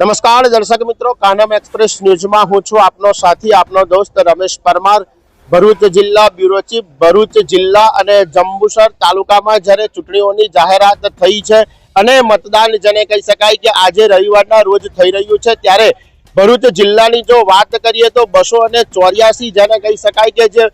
નમસ્કાર, દર્શક મિત્રો. કાનમ એક્સપ્રેસ ન્યૂઝમાં હું છું આપનો સાથી, આપનો દોસ્ત રમેશ પરમાર. ભરૂચ જિલ્લા બ્યુરો ચીફ, ભરૂચ જિલ્લા અને જંબુસર તાલુકામાં જ્યારે ચૂંટણીઓની જાહેરાત થઈ છે અને મતદાન જેને કહી શકાય કે આજે રવિવારના રોજ થઈ રહ્યું છે, ત્યારે ભરૂચ જિલ્લાની જો વાત કરીએ તો બસો અને ચોર્યાસી જેને કહી શકાય કે જે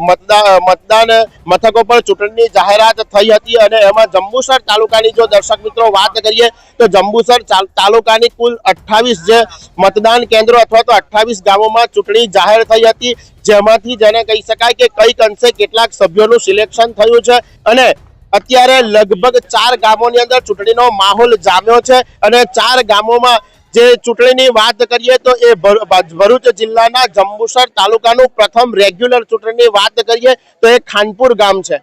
મતદાન મતદાન મથકો પર ચૂંટણીની જાહેરાત થઈ હતી અને એમાં જંબુસર તાલુકાની જો દર્શક મિત્રો વાત કરીએ તો જંબુસર તાલુકાની કુલ અઠ્ઠાવીસ જે મતદાન કેન્દ્રો અથવા તો અઠ્ઠાવીસ ગામોમાં ચૂંટણી જાહેર થઈ હતી. જેમાંથી જેને કહી શકાય કે કંઈક અંશે કેટલાક સભ્યોનું સિલેક્શન થયું છે અને અત્યારે લગભગ ચાર ગામોની અંદર ચૂંટણીનો માહોલ જામ્યો છે અને ચાર ગામોમાં જે ચૂંટણીની વાત કરીએ તો એ ભર- ભરૂચ જિલ્લાના જંબુસર તાલુકાનું પ્રથમ રેગ્યુલર ચૂંટણીની વાત કરીએ તો એ ખાનપુર ગામ છે.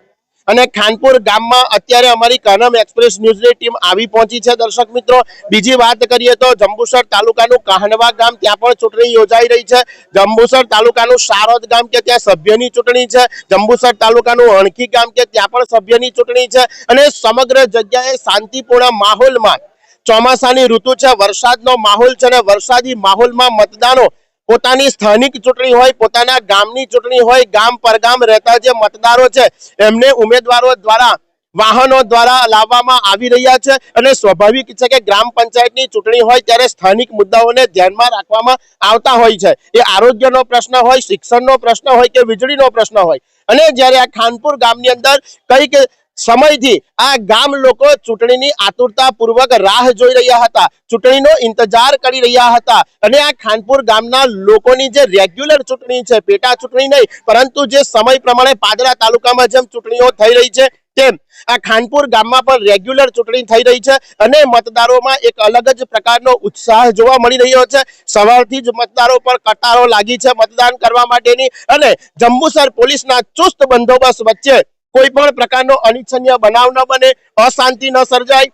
અને ખાનપુર ગામમાં અત્યારે અમારી કનમ એક્સપ્રેસ ન્યૂઝની ટીમ આવી પહોંચી છે. દર્શક મિત્રો, બીજી વાત કરીએ તો જંબુસર તાલુકાનું કાહનવા ગામ, ત્યાં પણ ચૂંટણી યોજાઈ રહી છે. જંબુસર તાલુકાનું સારોદ ગામ કે ત્યાં સભ્યની ચૂંટણી છે. જંબુસર તાલુકાનું અણખી ગામ કે ત્યાં પણ સભ્યની ચૂંટણી છે. અને સમગ્ર જગ્યાએ શાંતિપૂર્ણ માહોલમાં ચોમાસાની ઋતુ છે, વરસાદનો માહોલ છે અને વરસાદી માહોલમાં મતદાનો પોતાની સ્થાનિક ચૂંટણી હોય, પોતાના ગામની ચૂંટણી હોય, ગામ પરગામ રહેતા જે મતદારો છે, એમને ઉમેદવારો દ્વારા, વાહનો દ્વારા લાવવામાં આવી રહ્યા છે અને સ્વાભાવિક છે કે ગ્રામ પંચાયતની ચૂંટણી હોય ત્યારે સ્થાનિક મુદ્દાઓને ધ્યાનમાં રાખવામાં આવતા હોય છે. એ આરોગ્યનો પ્રશ્ન હોય, શિક્ષણનો પ્રશ્ન હોય કે વીજળીનો પ્રશ્ન હોય. અને જ્યારે આ ખાનપુર ગામની અંદર કંઈક સમયથી આ ગામ લોકો ચૂંટણીની આતુરતાપૂર્વક રાહ જોઈ રહ્યા હતા. ચૂંટણીનો ઇંતજાર કરી રહ્યા હતા. અને આ ખાનપુર ગામના લોકોની જે રેગ્યુલર ચૂંટણી છે, પેટા ચૂંટણી નહીં, પરંતુ જે સમય પ્રમાણે પાદરા તાલુકામાં જેમ ચૂંટણીઓ થઈ રહી છે, તેમ આ ખાનપુર ગામમાં પણ રેગ્યુલર ચૂંટણી થઈ રહી છે અને મતદારોમાં એક અલગ જ પ્રકારનો ઉત્સાહ જોવા મળી રહ્યો છે. સવારથી જ મતદારો પર કટારો લાગી છે મતદાન કરવા માટેની અને જંબુસર પોલીસના ચુસ્ત બંદોબસ્ત વચ્ચે કોઈ પણ પ્રકારનો અનિચ્છનીય બનાવ ન બને, અશાંતિ ન સર્જાય.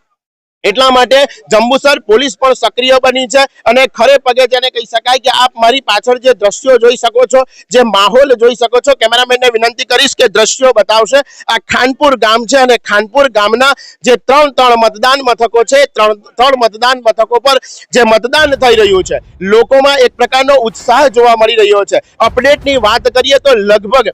એટલા માટે જંબુસર પોલીસ પણ સક્રિય બની છે અને ખરે પગે જેને કહી શકાય કે આપ મારી પાછળ જે દ્રશ્યો જોઈ શકો છો, જે માહોલ જોઈ શકો છો, કેમેરામેનને વિનંતી કરીશ કે દ્રશ્યો બતાવશે. આ ખાનપુર ગામ છે અને ખાનપુર ગામના જે ત્રણ ત્રણ મતદાન મથકો છે, ત્રણ ત્રણ મતદાન મથકો પર જે મતદાન થઈ રહ્યું છે, લોકોમાં એક પ્રકારનો ઉત્સાહ જોવા મળી રહ્યો છે. અપડેટની વાત કરીએ તો લગભગ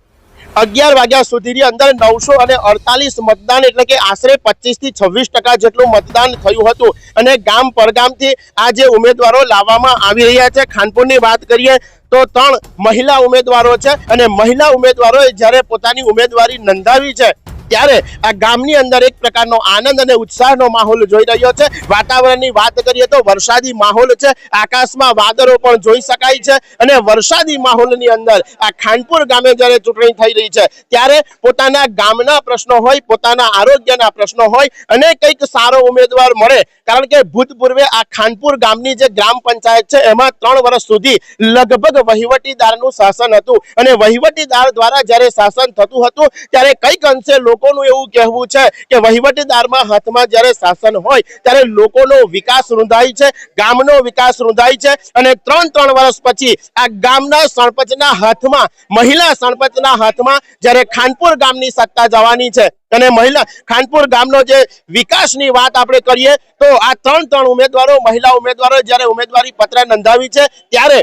અગિયાર વાગ્યા સુધીની અંદર નવસો અને અડતાલીસ મતદાન એટલે કે આશરે પચીસથી છવ્વીસ ટકા જેટલું મતદાન થયું હતું. અને ગામ પરગામથી આ જે ઉમેદવારો લાવવામાં આવી રહ્યા છે, ખાનપુરની વાત કરીએ તો ત્રણ મહિલા ઉમેદવારો છે અને મહિલા ઉમેદવારોએ જ્યારે પોતાની ઉમેદવારી નોંધાવી છે ત્યારે આ ગામની અંદર એક પ્રકારનો આનંદ અને ઉત્સાહનો માહોલ જોઈ રહ્યો છે. વાતાવરણની વાત કરીએ તો વરસાદી માહોલ છે. આકાશમાં વાદળો પણ જોઈ શકાય છે અને વરસાદી માહોલની અંદર આ ખાનપુર ગામે જ્યારે ચૂંટણી થઈ રહી છે, ત્યારે પોતાના ગામના પ્રશ્નો હોય, પોતાના આરોગ્યના પ્રશ્નો હોય, અને કંઈક સારો ઉમેદવાર મળે. કારણ કે ભૂતપૂર્વે આ ખાનપુર ગામની જે ગ્રામ પંચાયત છે, એમાં ત્રણ વર્ષ સુધી લગભગ વહીવટીદારનું શાસન હતું. અને વહીવટીદાર દ્વારા જ્યારે શાસન થતું હતું, ત્યારે કંઈક અંશે લોકોનું એવું કહેવું છે કે વહીવટદારમાં હાથમાં જ્યારે શાસન હોય, ત્યારે લોકોનો વિકાસ રૂંધાય છે, ગામનો વિકાસ રૂંધાય છે અને ત્રણ ત્રણ વર્ષ પછી આ ગામના સરપંચના હાથમાં, મહિલા સરપંચના હાથમાં જ્યારે ખાનપુર ગામની સત્તા જવાની છે અને મહિલા, ખાનપુર ગામનો જે વિકાસની વાત આપણે કરીએ, તો આ ત્રણ ત્રણ ઉમેદવારો, મહિલા ઉમેદવારો જ્યારે ઉમેદવારી પત્ર નોંધાવી છે, ત્યારે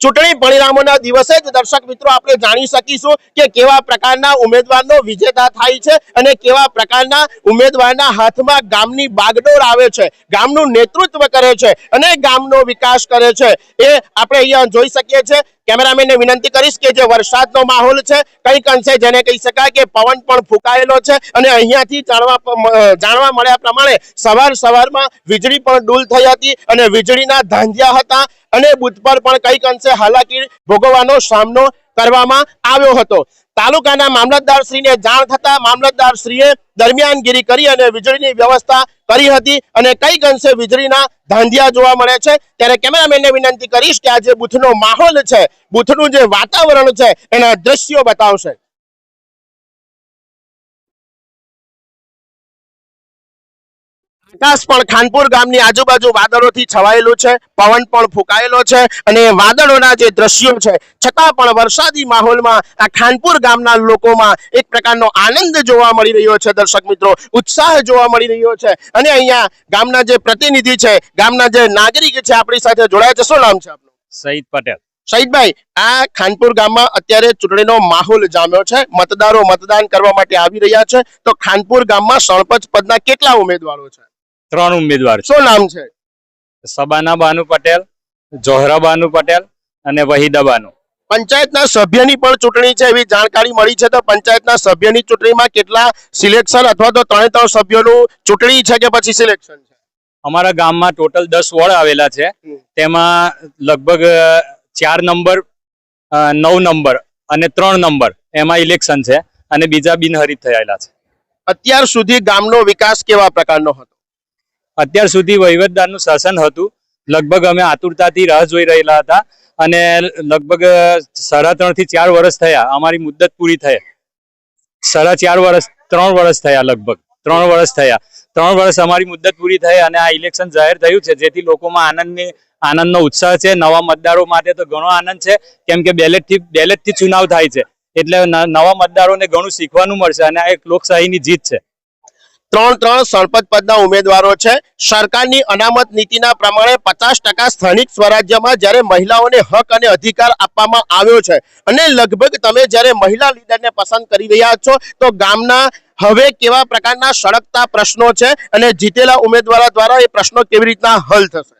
ચૂંટણી પરિણામોના દિવસે જ દર્શક મિત્રો આપણે જાણી શકીશું કે કેવા પ્રકારના ઉમેદવારનો વિજેતા થાય છે અને કેવા પ્રકારના ઉમેદવારના હાથમાં ગામની બાગડોર આવે છે, ગામનું નેતૃત્વ કરે છે અને ગામનો વિકાસ કરે છે. એ આપણે અહીંયા જોઈ શકીએ છીએ કેમેરામેનને વિનંતી કરીશ કે જે વરસાદનો માહોલ છે, કંઈક અંશે જેને કહી શકાય કે પવન પણ ફૂંકાયેલો છે અને અહીંયાથી જાણવા જાણવા મળ્યા પ્રમાણે સવાર સવારમાં વીજળી પણ ડૂલ થઈ હતી અને વીજળીના ધાંધિયા હતા અને બુથ પર પણ કંઈક અંશે હાલાકી ભોગવવાનો સામનો કરવામાં આવ્યો હતો. તાલુકાના મામલતદારશ્રીને જાણ થતા મામલતદારશ્રીએ દરમિયાનગીરી કરી અને વીજળીની વ્યવસ્થા કરી હતી અને કઈ અંશે વીજળીના ધાંધિયા જોવા મળે છે. ત્યારે કેમેરામેનને વિનંતી કરીશ કે આ જે બુથનો માહોલ છે, બુથનું જે વાતાવરણ છે, એના દ્રશ્યો બતાવશે. આકાશ પણ ખાનપુર ગામની આજુબાજુ વાદળોથી છવાયેલું છે પવન પણ ફૂંકાયેલો છે અને વાદળોના જે દ્રશ્યો છે છતાં પણ વરસાદી માહોલમાં આ ખાનપુર ગામના લોકોમાં એક પ્રકારનો આનંદ જોવા મળી રહ્યો છે દર્શક મિત્રો. ઉત્સાહ જોવા મળી રહ્યો છે અને અહીંયા ગામના જે પ્રતિનિધિ છે ગામના જે નાગરિક છે આપણી સાથે જોડાયા છે. શું નામ છે આપનું? સહીદ પટેલ. શહીદભાઈ આ ખાનપુર ગામમાં અત્યારે ચૂંટણીનો માહોલ જામ્યો છે મતદારો મતદાન કરવા માટે આવી રહ્યા છે. તો ખાનપુર ગામમાં સરપંચ પદના કેટલા ઉમેદવારો છે? ત્રણ ઉમેદવાર શું નામ છે? સબાના બાનુ પટેલ જોહરા બાનુ પટેલ અને વહીદા બાનુ. પંચાયતના સભ્યની પણ ચૂંટણી છે એવી જાણકારી મળી છે. તો પંચાયતના સભ્યની ચૂંટણીમાં કેટલા સિલેક્શન અથવા તો ત્રણે ત્રણ સભ્યોનું ચૂંટણી છે કે પછી સિલેક્શન છે? અમારા ગામમાં ટોટલ દસ વોર્ડ આવેલા છે. તેમાં લગભગ ચાર નંબર નવ નંબર અને ત્રણ નંબર એમાં ઇલેક્શન છે અને બીજા બિનહરીફ થયેલા છે. અત્યાર સુધી ગામનો વિકાસ કેવા પ્રકારનો હતો? અત્યાર સુધી વહીવટદારનું શાસન હતું. લગભગ અમે આતુરતાથી રાહ જોઈ રહેલા હતા અને લગભગ સાડા ત્રણથી ચાર વર્ષ થયા. અમારી મુદ્દત પૂરી થઈ. સાડા ચાર વર્ષ ત્રણ વર્ષ થયા લગભગ. ત્રણ વર્ષ થયા. ત્રણ વર્ષ અમારી મુદ્દત પૂરી થઈ અને આ ઇલેક્શન જાહેર થયું છે. જેથી લોકોમાં આનંદની, આનંદનો ઉત્સાહ છે. નવા મતદારો માટે તો ઘણો આનંદ છે. કેમ કે બેલેટથી બેલેટથી ચુનાવ થાય છે. એટલે નવા મતદારોને ઘણું શીખવાનું મળશે અને આ એક લોકશાહીની જીત છે. ત્રણ ત્રણ સરપંચ પદના ઉમેદવારો છે. સરકારની અનામત નીતિના પ્રમાણે પચાસ ટકા સ્થાનિક સ્વરાજ્યમાં જ્યારે મહિલાઓને હક અને અધિકાર આપવામાં આવ્યો છે અને લગભગ તમે જ્યારે મહિલા લીડરને પસંદ કરી રહ્યા છો, તો ગામના હવે કેવા પ્રકારના સળગતા પ્રશ્નો છે અને જીતેલા ઉમેદવારો દ્વારા એ પ્રશ્નો કેવી રીતના હલ થશે?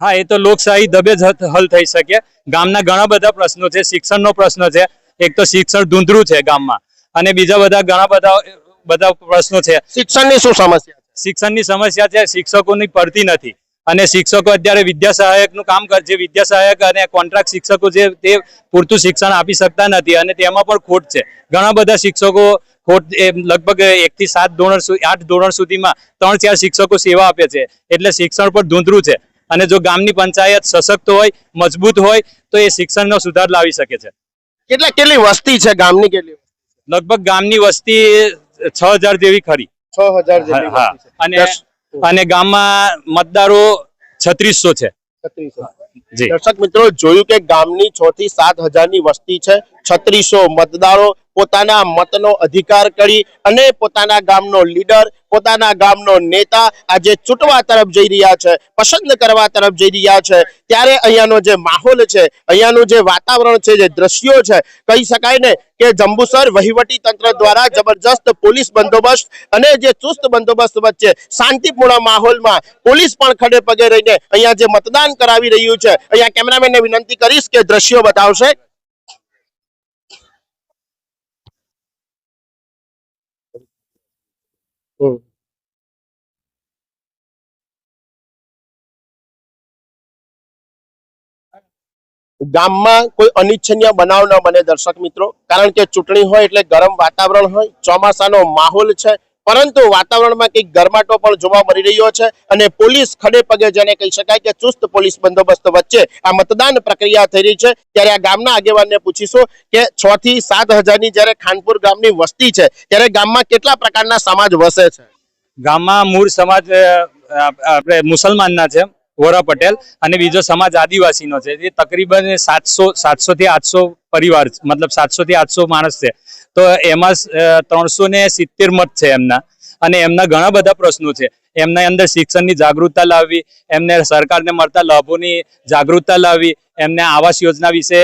હા, એ તો લોકશાહી દબે જ હલ થઈ શકે. ગામના ઘણા બધા પ્રશ્નો છે, શિક્ષણનો પ્રશ્ન છે. એક તો શિક્ષણ ધૂંધરું છે ગામમાં. અને બીજા બધા ઘણા બધા બધા પ્રશ્નો છે. શિક્ષણની શું સમસ્યા શિક્ષણની સમસ્યા છે શિક્ષકોની પડતી નથી. અને શિક્ષકો અત્યારે વિદ્યા સહાયકનું કામ કરે છે વિદ્યા સહાયક અને કોન્ટ્રાક્ટ શિક્ષકો છે તે પૂરતું શિક્ષણ આપી શકતા નથી અને તેમાં પણ ખોટ છે. ઘણા બધા શિક્ષકો ખોટ લગભગ એક થી સાત ધોરણ સુધી આઠ ધોરણ સુધીમાં ત્રણ ચાર શિક્ષકો સેવા આપે છે. એટલે શિક્ષણ પર ધૂંધરું છે. અને જો ગામની પંચાયત સશક્ત હોય મજબૂત હોય તો એ શિક્ષણનો સુધાર લાવી શકે છે. કેટલા કેટલી વસ્તી છે ગામની કેટલી લગભગ ગામની વસ્તી છ હજાર જેવી ખરી. છ હજાર હા હા. અને અને ગામમાં મતદારો છત્રીસો છે. જી. દર્શક મિત્રો જોયું કે ગામની છ થી સાત હજારની વસ્તી છે. છત્રીસો મતદારો પોતાના મતનો અધિકાર કરી અને પોતાના ગામનો લીડર, પોતાના ગામનો નેતા આજે ચૂંટવા તરફ જઈ રહ્યા છે, પસંદ કરવા તરફ જઈ રહ્યા છે. ત્યારે અહીંયાનો જે માહોલ છે, અહીંયાનું જે વાતાવરણ છે, જે દ્રશ્યો છે, કહી શકાય ને કે જંબુસર વહીવટી તંત્ર દ્વારા જબરજસ્ત પોલીસ બંદોબસ્ત અને જે ચુસ્ત બંદોબસ્ત વચ્ચે શાંતિપૂર્ણ માહોલમાં પોલીસ પણ ખડે પગે રહીને અહીંયા જે મતદાન કરાવી રહ્યું છે, અહીંયા કેમેરામેનને વિનંતી કરીશ કે દ્રશ્યો બતાવશે. ગામમાં કોઈ અનિચ્છનીય બનાવ ન બને દર્શક મિત્રો. કારણ કે ચૂંટણી હોય એટલે ગરમ વાતાવરણ હોય, ચોમાસાનો માહોલ છે પરંતુ વાતાવરણમાં કંઈક ગરમાટો પણ જોવા મળી રહ્યો છે અને પોલીસ ખડે પગે જેને કહી શકાય કે ચુસ્ત પોલીસ બંદોબસ્ત વચ્ચે આ મતદાન પ્રક્રિયા થઈ રહી છે. ત્યારે આ ગામના આગેવાનને પૂછીશું કે છ થી સાત હજારની જ્યારે ખાનપુર ગામની વસ્તી છે, ત્યારે ગામમાં કેટલા પ્રકારના સમાજ વસે છે? ગામમાં મૂળ સમાજ આપણે મુસલમાનના છે. વોરા પટેલ અને બીજો સમાજ આદિવાસીનો છે. જે તકરીબન સાતસો સાતસો થી આઠસો પરિવાર મતલબ સાતસો થી આઠસો માણસ છે. તો એમાં ત્રણસો ને સિત્તેર મત છે એમના. અને એમના ઘણા બધા પ્રશ્નો છે. એમના અંદર શિક્ષણની જાગૃતતા લાવવી, એમને સરકારને મળતા લાભોની જાગૃતતા લાવવી, એમને આવાસ યોજના વિશે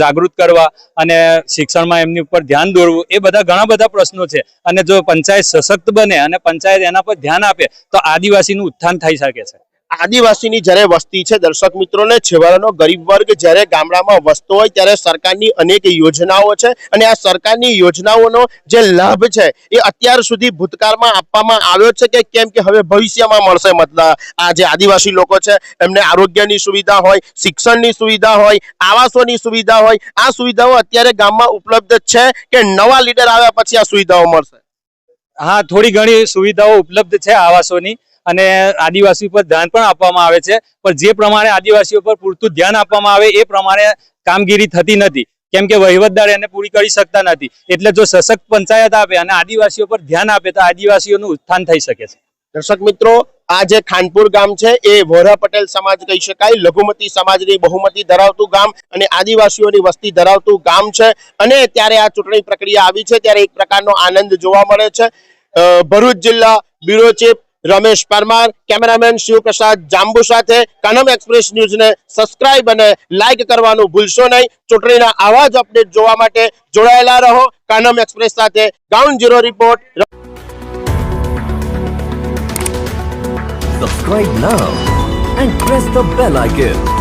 જાગૃત કરવા અને શિક્ષણમાં એમની ઉપર ધ્યાન દોરવું, એ બધા ઘણા બધા પ્રશ્નો છે. અને જો પંચાયત સશક્ત બને અને પંચાયત એના પર ધ્યાન આપે, તો આદિવાસીનું ઉત્થાન થઈ શકે છે. આદિવાસીની જ્યારે વસ્તી છે, દર્શક મિત્રોને, છેવાડાનો ગરીબ વર્ગ જ્યારે ગામડામાં વસતો હોય ત્યારે સરકારની અનેક યોજનાઓ છે અને આ સરકારની યોજનાઓનો જે લાભ છે એ અત્યાર સુધી ભૂતકાળમાં આપવામાં આવ્યો છે કે કેમ કે હવે ભવિષ્યમાં મળશે મતલબ આ જે આદિવાસી લોકો છે, એમને આરોગ્યની સુવિધા હોય, શિક્ષણની સુવિધા હોય, આવાસોની સુવિધા હોય, આ સુવિધાઓ અત્યારે ગામમાં ઉપલબ્ધ છે કે નવા લીડર આવ્યા પછી આ સુવિધાઓ મળશે? હા, થોડી ઘણી સુવિધાઓ ઉપલબ્ધ છે આવાસોની. અને આદિવાસી પર ધ્યાન પણ આપવામાં આવે છે. પણ જે પ્રમાણે આદિવાસીઓ પર પૂરતું ધ્યાન આપવામાં આવે એ પ્રમાણે કામગીરી થતી નથી. કેમ કે વહીવટદાર એને પૂરી કરી શકતા નથી. એટલે જો સશક્ત પંચાયત આપે અને આદિવાસીઓ પર ધ્યાન આપે તો આદિવાસીઓનું ઉત્થાન થઈ શકે છે. દર્શક મિત્રો, આ જે ખાનપુર ગામ છે, એ વોરા પટેલ સમાજ કહી શકાય, લઘુમતી સમાજની બહુમતી ધરાવતું ગામ અને આદિવાસીઓની વસ્તી ધરાવતું ગામ છે. અને ત્યારે આ ચૂંટણી પ્રક્રિયા આવી છે, ત્યારે એક પ્રકારનો આનંદ જોવા મળે છે. ભરૂચ જિલ્લા bureau chief Ramesh Parmar, cameraman Shivprasad Jambu સાથે કનમ એક્સપ્રેસ ન્યૂઝને સબસ્ક્રાઇબ અને લાઈક કરવાનું ભૂલશો નહીં. ચૂંટણીના આવા જ અપડેટ જોવા માટે જોડાયેલા રહો. કાનમ એક્સપ્રેસ સાથે ground zero report. Subscribe now and press the bell icon.